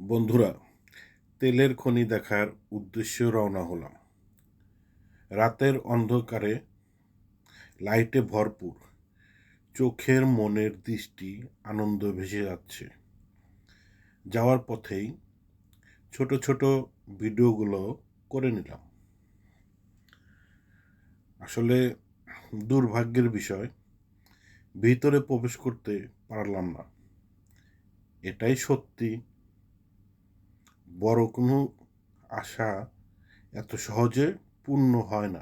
বন্ধুরা, তেলের খনি দেখার উদ্দেশ্যে রওনা হলাম। রাতের অন্ধকারে লাইটে ভরপুর, চোখের মনের দৃষ্টি আনন্দ ভেসে যাচ্ছে। যাওয়ার পথেই ছোট ছোট ভিডিওগুলো করে নিলাম। আসলে দুর্ভাগ্যের বিষয়, ভিতরে প্রবেশ করতে পারলাম না। এটাই সত্যি। বড় কোনো আশা এত সহজে পূর্ণ হয় না।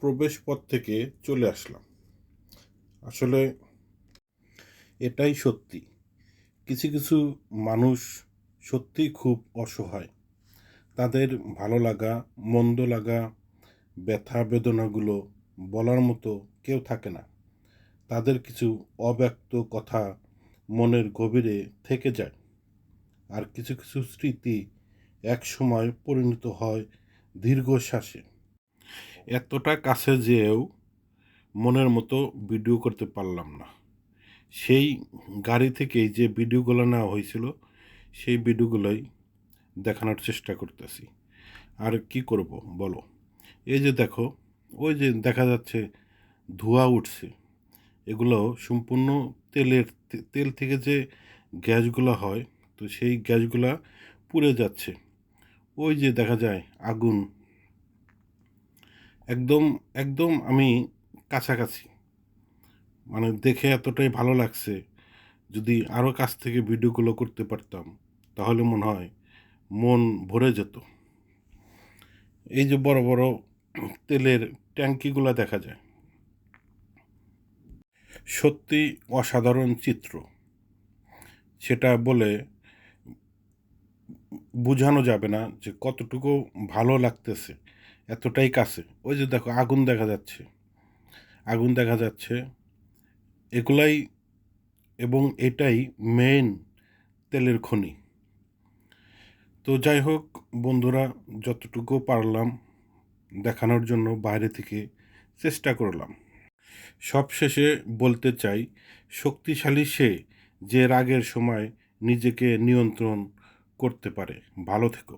প্রবেশ পথ থেকে চলে আসলাম। আসলে এটাই সত্যি। কিছু কিছু মানুষ সত্যি খুব অসহায়। তাদের ভালো লাগা, মন্দ লাগা, ব্যথা বেদনাগুলো বলার মতো কেউ থাকে না। তাদের কিছু অব্যক্ত কথা মনের গভীরে থেকে যায়। আর কিছু কিছু স্মৃতি এক সময় পরিণত হয় দীর্ঘশ্বাসে। এতটা কাছে যেও মনের মতো ভিডিও করতে পারলাম না। সেই গাড়ি থেকেই যে ভিডিওগুলো নেওয়া হয়েছিল, সেই ভিডিওগুলোই দেখানোর চেষ্টা করতেছি। আর কি করব বলো? এই যে দেখো, ওই যে দেখা যাচ্ছে ধোঁয়া উঠছে। এগুলো সম্পূর্ণ তেলের, তেল থেকে যে গ্যাসগুলো হয় তো সেই গ্যাসগুলা পুড়ে যাচ্ছে। ওই যে দেখা যায় আগুন। একদম একদম আমি কাছাকাছি। মানে দেখে এতটাই ভালো লাগছে, যদি আরও কাছ থেকে ভিডিওগুলো করতে পারতাম, তাহলে মনে হয় মন ভরে যেত। এই যে বড় বড় তেলের ট্যাঙ্কিগুলো দেখা যায়। সত্যি অসাধারণ চিত্র। সেটা বলে বোঝানো যাবে না যে কতটুকু ভালো লাগতেছে, এতটাই কাছে। ওই যে দেখো, আগুন দেখা যাচ্ছে। আগুন দেখা যাচ্ছে। এগুলাই এবং এটাই মেইন তেলের খনি। তো যাই হোক, বন্ধুরা, যতটুকু পারলাম দেখানোর জন্য বাইরে থেকে চেষ্টা করলাম। সবশেষে বলতে চাই, শক্তিশালী সে যে রাগের সময় নিজেকে নিয়ন্ত্রণ করতে পারে। ভালো থেকো।